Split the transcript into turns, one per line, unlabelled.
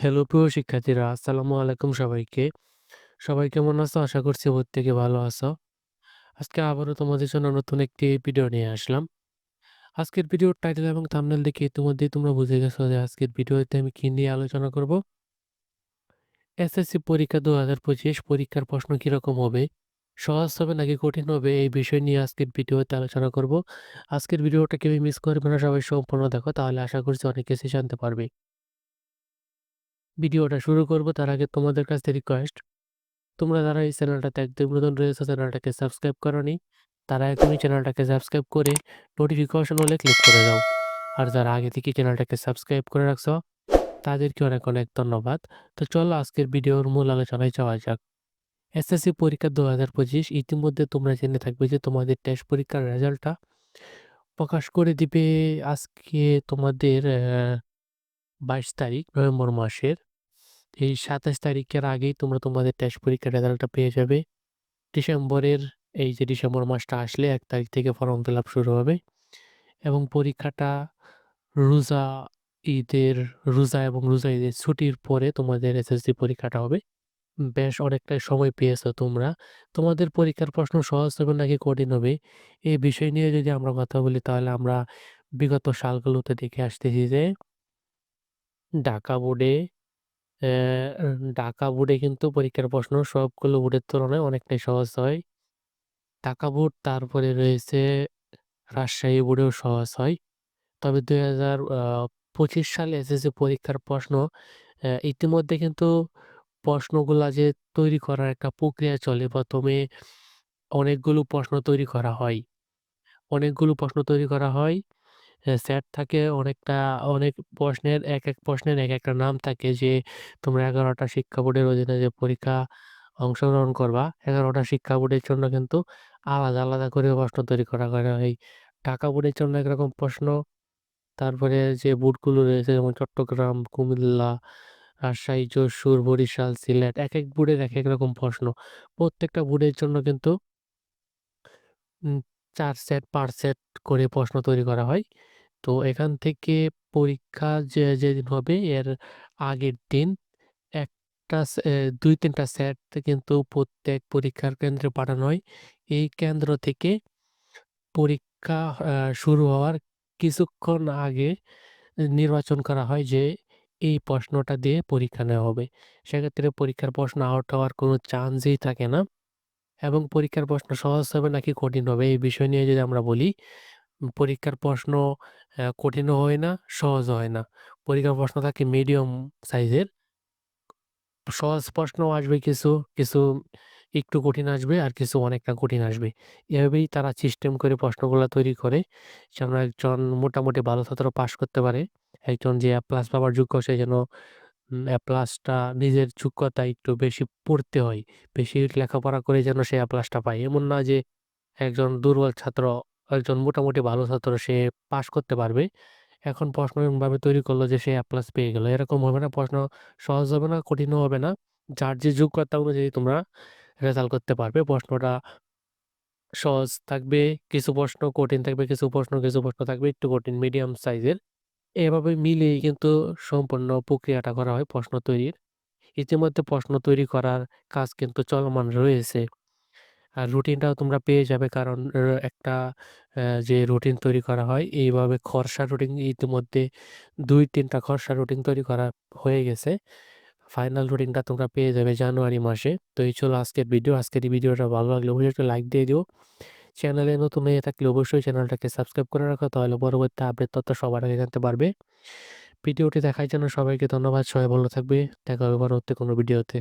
Hello প্রিয় শিক্ষার্থীরা, আসসালামু আলাইকুম সবাইকে। সবাই কেমন আছো? আশা করছি প্রত্যেকে ভালো আছো। আজকে আবারও তোমাদের জন্য নতুন একটি ভিডিও নিয়ে আসলাম। আজকের ভিডিওর টাইটেল এবং থামনেল দেখে ইতিমধ্যেই তোমরা বুঝে গেছো যে আজকের ভিডিওতে আমি কী নিয়ে আলোচনা করব। এসএসসি পরীক্ষা ২০২৫ পরীক্ষার প্রশ্ন কীরকম হবে? সহজ হবে নাকি কঠিন হবে? এই বিষয় নিয়ে আজকের ভিডিওতে আলোচনা করব। আজকের ভিডিওটা কেউ মিস করবে না, সবাই সম্পূর্ণ দেখো তাহলে আশা করছি অনেক কিছু জানতে পারবে। ভিডিওটা শুরু করব, তার আগে তোমাদের কাছ থেকে রিকোয়েস্ট তোমরা যারা এই চ্যানেলটাতে একদম নতুন রয়েছে চ্যানেলটাকে সাবস্ক্রাইব করনি, তারা এখনই চ্যানেলটাকে সাবস্ক্রাইব করে নোটিফিকেশন হলে ক্লিক করে দাও। আর যারা আগে থেকে চ্যানেলটাকে সাবস্ক্রাইব করে রাখছো, তাদেরকে অনেক অনেক ধন্যবাদ। তো চলো আজকের ভিডিওর মূল আলোচনায় যাওয়া যাক। এসএসসি পরীক্ষা দু হাজার পঁচিশ, ইতিমধ্যে তোমরা জেনে থাকবে যে তোমাদের টেস্ট পরীক্ষার রেজাল্টটা প্রকাশ করে দিবে আজকে তোমাদের বাইশ তারিখ নভেম্বর মাসের এই ২৭ তারিখের আগেই তোমরা তোমাদের টেস্ট পরীক্ষার রেজাল্টটা পেয়ে যাবে। ডিসেম্বরের এই যে ডিসেম্বর মাসটা আসলে এক তারিখ থেকে ফর্ম ফিল আপ শুরু হবে এবং পরীক্ষাটা রোজা ঈদের রোজা এবং রোজা ঈদের ছুটির পরে তোমাদের এসএসসি পরীক্ষাটা হবে। বেশ অনেকটাই সময় পেয়েছ তোমরা। তোমাদের পরীক্ষার প্রশ্ন সহজ হবে নাকি কঠিন হবে, এই বিষয় নিয়ে যদি আমরা কথা বলি তাহলে আমরা বিগত সালগুলোতে দেখে আসতেছি যে ঢাকা বোর্ডে ঢাকা বোর্ডে কিন্তু পরীক্ষার প্রশ্ন সবগুলো বোর্ডের তুলনায় অনেকটাই সহজ হয়। ঢাকা বোর্ড তারপরে রয়েছে রাজশাহী বোর্ডেও সহজ হয়। তবে ২০২৫ সালে এসএসসি পরীক্ষার প্রশ্ন ইতিমধ্যে কিন্তু প্রশ্নগুলা যে তৈরি করার একটা প্রক্রিয়া চলে। প্রথমে অনেকগুলো প্রশ্ন তৈরি করা হয়। অনেকগুলো প্রশ্ন তৈরি করা হয়। সেট থাকে অনেকটা অনেক প্রশ্নের এক, এক প্রশ্নের এক একটা নাম থাকে যে তোমরা ১১ টা শিক্ষা বোর্ডের অধীনে যে পরীক্ষা অংশগ্রহণ করবা, ১১ টা শিক্ষা বোর্ডের জন্য কিন্তু আলাদা, আলাদা করে প্রশ্ন তৈরি করা করা হয়। ঢাকা বোর্ডের জন্য একরকম প্রশ্ন, তারপরে যে বোর্ডগুলো রয়েছে যেমন চট্টগ্রাম, কুমিল্লা, রাজশাহী, যশোর, বরিশাল, সিলেট এক একেক বোর্ডের একেক রকম প্রশ্ন। প্রত্যেকটা বোর্ডের জন্য কিন্তু ৪ সেট, ৫ সেট করে প্রশ্ন তৈরি করা হয়। তো এখান থেকে পরীক্ষা যে যেদিন হবে এর আগের দিন একটা দুই তিনটা সেট কিন্তু প্রত্যেক পরীক্ষার কেন্দ্রে পাঠানো হয়। এই কেন্দ্র থেকে পরীক্ষা শুরু হওয়ার কিছুক্ষণ আগে নির্বাচন করা হয় যে এই প্রশ্নটা দিয়ে পরীক্ষা নেওয়া হবে। সেক্ষেত্রে পরীক্ষার প্রশ্ন আউট হওয়ার কোনো চান্সই থাকে না এবং পরীক্ষার প্রশ্ন সহজ হবে নাকি কঠিন হবে এই বিষয় নিয়ে যদি আমরা বলি, পরীক্ষার প্রশ্ন কঠিনও হয় না, সহজও হয় না। পরীক্ষার প্রশ্ন থাকে মিডিয়াম সাইজের। সহজ প্রশ্নও আসবে কিছু, কিছু একটু কঠিন আসবে আর কিছু অনেকটা কঠিন আসবে। এভাবেই তারা সিস্টেম করে প্রশ্নগুলো তৈরি করে যেন একজন মোটামুটি ভালো ছাত্র পাশ করতে পারে। একজন যে এ প্লাস পাওয়ার যোগ্য সে যেন এ প্লাসটা নিজের যোগ্যতায় একটু বেশি পড়তে হয়। বেশি লেখাপড়া করে যেন সে এ প্লাসটা পায়। এমন না যে একজন দুর্বল ছাত্র, একজন মোটামুটি ভালো ছাত্র সে পাস করতে পারবে। এখন প্রশ্ন এমনভাবে তৈরি করল যে সে এ প্লাস পেয়ে গেল। এরকম হবে না। প্রশ্ন সহজ হবে না, কঠিনও হবে না। যার যে যোগ্যতা অনুযায়ী তোমরা রেজাল্ট করতে পারবে। প্রশ্নটা সহজ থাকবে, কিছু প্রশ্ন কঠিন থাকবে, কিছু প্রশ্ন কিছু প্রশ্ন থাকবে একটু কঠিন মিডিয়াম সাইজের। এভাবে মিলিয়েই কিন্তু সম্পূর্ণ প্রক্রিয়াটা করা হয় প্রশ্ন তৈরির। ইতিমধ্যে প্রশ্ন তৈরি করার কাজ কিন্তু চলমান রয়েছে। আর রুটিনটাও তোমরা পেয়ে যাবে কারণ একটা যে রুটিন তৈরি করা হয়, এইভাবে খরসা রুটিন ইতিমধ্যে দুই, তিনটা খরসা রুটিন তৈরি করা হয়ে গেছে। ফাইনাল রুটিনটা তোমরা পেয়ে যাবে জানুয়ারি মাসে। তো এই ছিল আজকের ভিডিও। আজকের এই ভিডিওটা ভালো লাগলে অবশ্যই একটা লাইক দিয়ে দিও। চ্যানেলে নতুন হয়ে থাকলে অবশ্যই চ্যানেলটাকে সাবস্ক্রাইব করে রাখো, তাহলে পরবর্তী আপডেট তথ্য সবার আগে জানতে পারবে। ভিডিওটি দেখার জন্য সবাইকে ধন্যবাদ। সবাই ভালো থাকবে। দেখা হবে পরবর্তী কোনো ভিডিওতে।